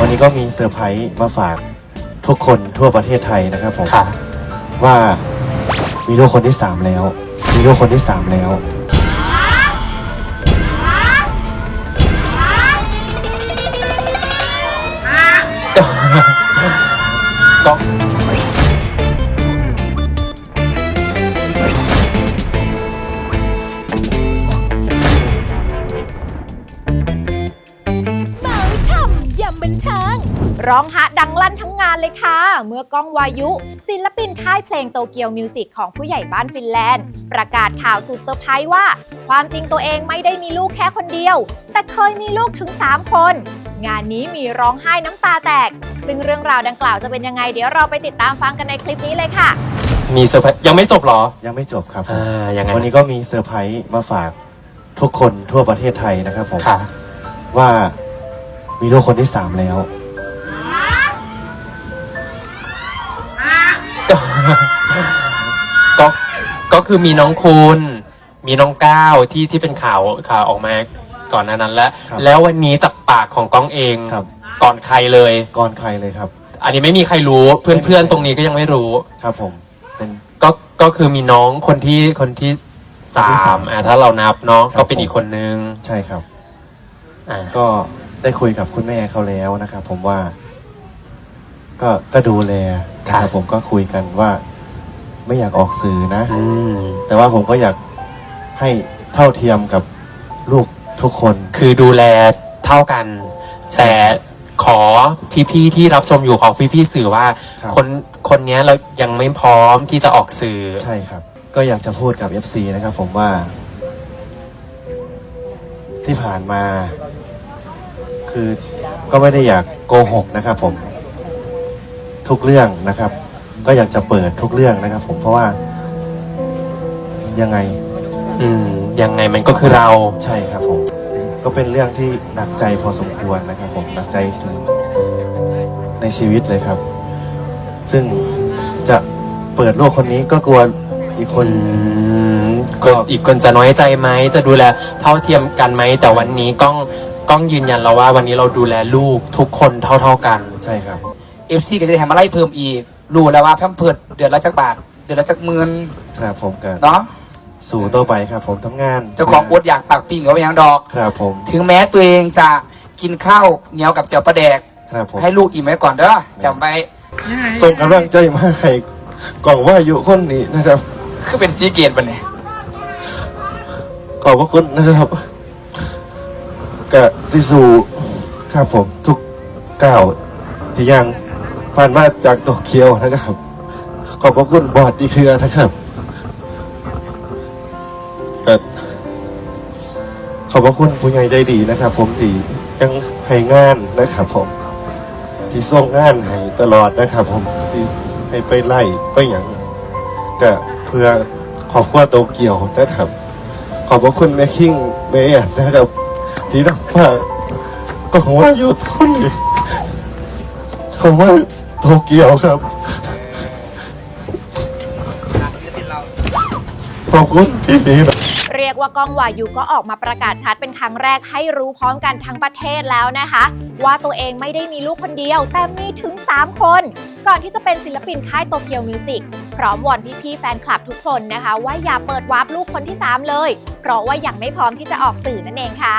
วันนี้ก็มีเซอร์ไพรส์มาฝากทุกคนทั่วประเทศไทยนะครับผมค่ะ ว่ามีลูกคนที่สามแล้ว มีลูกคนที่สามแล้ว บันเทิง ร้องฮะดังลั่นทั้งงานเลยค่ะ เมื่อก้องวายุ ศิลปินค่ายเพลงโตเกียวมิวสิกของผู้ใหญ่บ้านฟินแลนด์ ประกาศข่าวสุดเซอร์ไพรส์ว่า ความจริงตัวเองไม่ได้มีลูกแค่คนเดียว แต่เคยมีลูกถึง 3 คน งานนี้มีร้องไห้น้ำตาแตก ซึ่งเรื่องราวดังกล่าวจะเป็นยังไง เดี๋ยวเราไปติดตามฟังกันในคลิปนี้เลยค่ะ มีเซอร์ไพรส์ยังไม่จบเหรอ ยังไม่จบครับผมอ่ายังไงวันนี้ก็มีเซอร์ไพรส์มาฝากทุกคนทั่วประเทศไทยนะครับผมค่ะ ว่า มีลูกคนที่สามแล้วก็ก็คือมีน้องคุณ มีน้องก้าวที่ที่เป็นข่าวข่าวออกมาก่อนหน้านั้นแล้วครับแล้ววันนี้จากปากของก้องเองครับ ก่อนใครเลย ก่อนใครเลยครับ อันนี้ไม่มีใครรู้เพื่อนๆตรงนี้ก็ยังไม่รู้ ครับผมเป็น ก็ก็คือมีน้องคนที่คนที่สาคนที่สามมอะถ้าเรานับเนาะครับก็เป็นอีกคนนึงใช่ครับ อ่าก็ ได้คุยกับคุณแม่เขาแล้วนะครับ ผมว่า ก็ก็ดูแลนะครับผมก็คุยกันว่า ไม่อยากออกสื่อนะอืมแต่ว่าผมก็อยากให้เท่าเทียมกับลูกทุกคน คือดูแลเท่ากัน แต่ขอพี่ๆที่รับชมอยู่ของพี่ๆสื่อว่า ครับ คนคนเนี้ยเรายังไม่พร้อมที่จะออกสื่อ ใช่ครับ ก็อยากจะพูดกับ FC นะครับผมว่า ที่ผ่านมา คือก็ไม่ได้อยากโกหกนะครับผมทุกเรื่องนะครับ ก็อยากจะเปิดทุกเรื่องนะครับ ผมเพราะว่า ยังไงอืม ยังไงมันก็คือเรา ใช่ครับผม ก็เป็นเรื่องที่หนักใจพอสมควรนะครับผมหนักใจถึงในชีวิตเลยครับ ซึ่งจะเปิดโลกคนนี้ก็กลัวอีกคนอืมก็อีกคนจะน้อยใจไหม จะดูแลเท่าเทียมกันไหม แต่วันนี้ก้อง ก้องยืนยันแล้วว่าวันนี้เราดูแลลูกทุกคนเท่าเท่าๆกัน ใช่ครับ เอฟซีก็จะได้ทำอะไรเพิ่มอีก รู้แล้วว่าแพมเพิร์ดเดือนละจักบาท เดือนละจักหมื่นครับผมกันเนาะสู่ต่อไปครับ ผมทำงานเจ้าของอดอยากปากปิ้งก็ไม่ยังดอก ครับผม ถึงแม้ตัวเองจะกินข้าวเหนียวกับเจียวปลาแดก ครับผม ให้ลูกอิ่มไว้ก่อนเด้อจำไว้ส่งกำลังใจมาให้กล่องว่าอายุคนนี้นะครับ คือเป็นซีเกตปะเนี่ยขอบพระคุณนะครับ กับซิซูครับผมทุกก้าวที่ยังผ่านมาจากโตเกียวนะครับ ขอบพระคุณบอดดีเครือนะครับกับขอบพระคุณผู้ใหญ่ใจดีนะครับ ผมที่ยังให้งานนะครับ ผม ที่ส่งงานให้ตลอดนะครับ ผมที่ให้ไปไล่ไปอย่างก็เพื่อขอบคุณโตเกียวนะครับ ขอบพระคุณแม่คิงแม่แอนนะครับ ที่รับฝากก็ขอว่าอยู่ทุนนี่ขอว่าโตเกียวครับ ขอบคุณพี่พีนะ เรียกว่าก้องวายุก็ออกมาประกาศชัดเป็นครั้งแรกให้รู้พร้อมกันทั้งประเทศแล้วนะคะ ว่าตัวเองไม่ได้มีลูกคนเดียว แต่มีถึง 3 คน ก่อนที่จะเป็นศิลปินค่ายโตเกียวมิวสิกพร้อมวอนพี่ๆแฟนคลับทุกคนนะคะ ว่าอย่าเปิดวาร์ปลูกคนที่ 3 เลย เพราะว่ายังไม่พร้อมที่จะออกสื่อนั่นเองค่ะ